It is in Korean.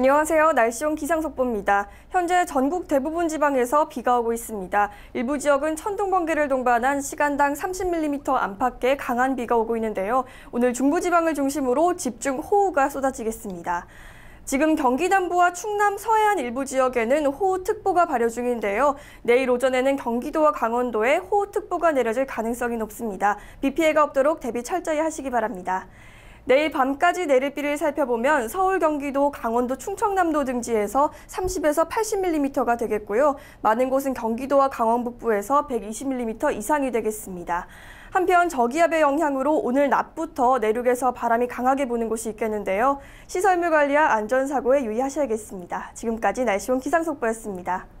안녕하세요. 날씨온 기상속보입니다. 현재 전국 대부분 지방에서 비가 오고 있습니다. 일부 지역은 천둥 번개를 동반한 시간당 30mm 안팎의 강한 비가 오고 있는데요. 오늘 중부 지방을 중심으로 집중 호우가 쏟아지겠습니다. 지금 경기 남부와 충남 서해안 일부 지역에는 호우특보가 발효 중인데요. 내일 오전에는 경기도와 강원도에 호우특보가 내려질 가능성이 높습니다. 비 피해가 없도록 대비 철저히 하시기 바랍니다. 내일 밤까지 내릴 비를 살펴보면 서울, 경기도, 강원도, 충청남도 등지에서 30에서 80mm가 되겠고요. 많은 곳은 경기도와 강원 북부에서 120mm 이상이 되겠습니다. 한편 저기압의 영향으로 오늘 낮부터 내륙에서 바람이 강하게 부는 곳이 있겠는데요. 시설물 관리와 안전사고에 유의하셔야겠습니다. 지금까지 날씨온 기상속보였습니다.